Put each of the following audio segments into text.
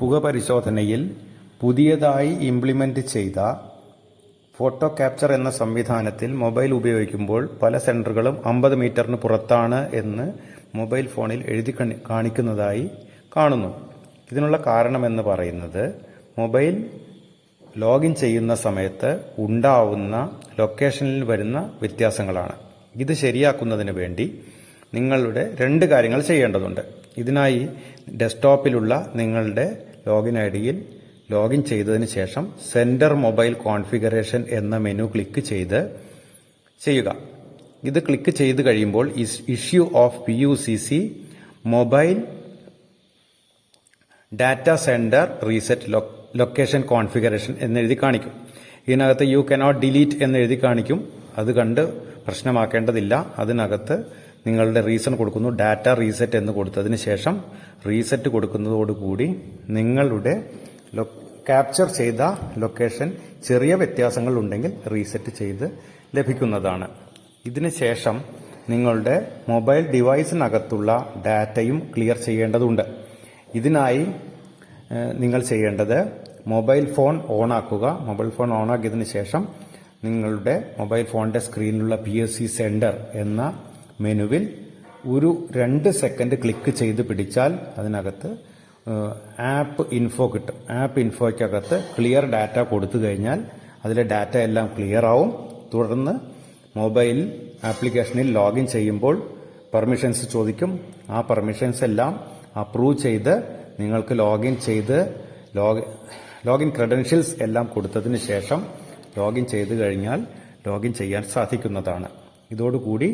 പുക പരിശോധനയിൽ പുതിയതായി ഇംപ്ലിമെന്റ് ചെയ്ത ഫോട്ടോ ക്യാപ്ചർ എന്ന സംവിധാനത്തിൽ മൊബൈൽ ഉപയോഗിക്കുമ്പോൾ പല സെന്ററുകളും അമ്പത് മീറ്ററിന് പുറത്താണ് എന്ന് മൊബൈൽ ഫോണിൽ എഴുതി കാണിക്കുന്നതായി കാണുന്നു. ഇതിനുള്ള കാരണമെന്ന് പറയുന്നത് മൊബൈൽ ലോഗിൻ ചെയ്യുന്ന സമയത്ത് ഉണ്ടാവുന്ന ലൊക്കേഷനിൽ വരുന്ന വ്യത്യാസങ്ങളാണ്. ഇത് ശരിയാക്കുന്നതിന് വേണ്ടി നിങ്ങളുടെ രണ്ട് കാര്യങ്ങൾ ചെയ്യേണ്ടതുണ്ട്. ഇതിനായി ഡെസ്ക്ടോപ്പിലുള്ള നിങ്ങളുടെ ലോഗിൻ ഐ ഡിയിൽ ലോഗിൻ ചെയ്തതിന് ശേഷം സെന്റർ മൊബൈൽ കോൺഫിഗറേഷൻ എന്ന മെനു ക്ലിക്ക് ചെയ്ത് ചെയ്യുക. ഇത് ക്ലിക്ക് ചെയ്ത് കഴിയുമ്പോൾ issue of P U C C mobile data centre reset location configuration എന്നെഴുതി കാണിക്കും. ഇതിനകത്ത് യു കനോട്ട് ഡിലീറ്റ് എന്നെഴുതി കാണിക്കും. അത് കണ്ട് പ്രശ്നമാക്കേണ്ടതില്ല. അതിനകത്ത് നിങ്ങളുടെ റീസൺ കൊടുക്കുന്നു. ഡാറ്റ റീസെറ്റ് എന്ന് കൊടുത്തതിന് ശേഷം റീസെറ്റ് കൊടുക്കുന്നതോടുകൂടി നിങ്ങളുടെ ക്യാപ്ചർ ചെയ്ത ലൊക്കേഷൻ ചെറിയ വ്യത്യാസങ്ങൾ ഉണ്ടെങ്കിൽ റീസെറ്റ് ചെയ്ത് ലഭിക്കുന്നതാണ്. ഇതിന് ശേഷം നിങ്ങളുടെ മൊബൈൽ ഡിവൈസിനകത്തുള്ള ഡാറ്റയും ക്ലിയർ ചെയ്യേണ്ടതുണ്ട്. ഇതിനായി നിങ്ങൾ ചെയ്യേണ്ടത് മൊബൈൽ ഫോൺ ഓൺ ആക്കുക. മൊബൈൽ ഫോൺ ഓണാക്കിയതിന് ശേഷം നിങ്ങളുടെ മൊബൈൽ ഫോണിന്റെ സ്ക്രീനിലുള്ള പി എസ് സി സെന്റർ എന്ന മെനുവിൽ ഒരു രണ്ട് സെക്കൻഡ് ക്ലിക്ക് ചെയ്ത് പിടിച്ചാൽ അതിനകത്ത് ആപ്പ് ഇൻഫോ കിട്ടും. ആപ്പ് ഇൻഫോയ്ക്കകത്ത് ക്ലിയർ ഡാറ്റ കൊടുത്തു കഴിഞ്ഞാൽ അതിലെ ഡാറ്റ എല്ലാം ക്ലിയർ ആവും. തുടർന്ന് മൊബൈൽ ആപ്ലിക്കേഷനിൽ ലോഗിൻ ചെയ്യുമ്പോൾ പെർമിഷൻസ് ചോദിക്കും. ആ പെർമിഷൻസ് എല്ലാം അപ്രൂവ് ചെയ്ത് നിങ്ങൾക്ക് ലോഗിൻ ചെയ്ത് ലോഗ് ലോഗിൻ ക്രെഡൻഷ്യൽസ് എല്ലാം കൊടുത്തതിന് ശേഷം ലോഗിൻ ചെയ്ത് കഴിഞ്ഞാൽ ലോഗിൻ ചെയ്യാൻ സാധിക്കുന്നതാണ്. ഇതോടുകൂടി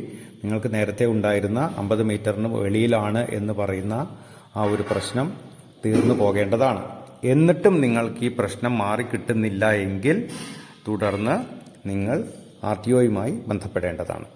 നിങ്ങൾക്ക് നേരത്തെ ഉണ്ടായിരുന്ന അമ്പത് മീറ്ററിന് വെളിയിലാണ് എന്ന് പറയുന്ന ആ ഒരു പ്രശ്നം തീർന്നു പോകേണ്ടതാണ്. എന്നിട്ടും നിങ്ങൾക്ക് ഈ പ്രശ്നം മാറിക്കിട്ടുന്നില്ല എങ്കിൽ തുടർന്ന് നിങ്ങൾ ആർ ടി ഒയുമായി ബന്ധപ്പെടേണ്ടതാണ്.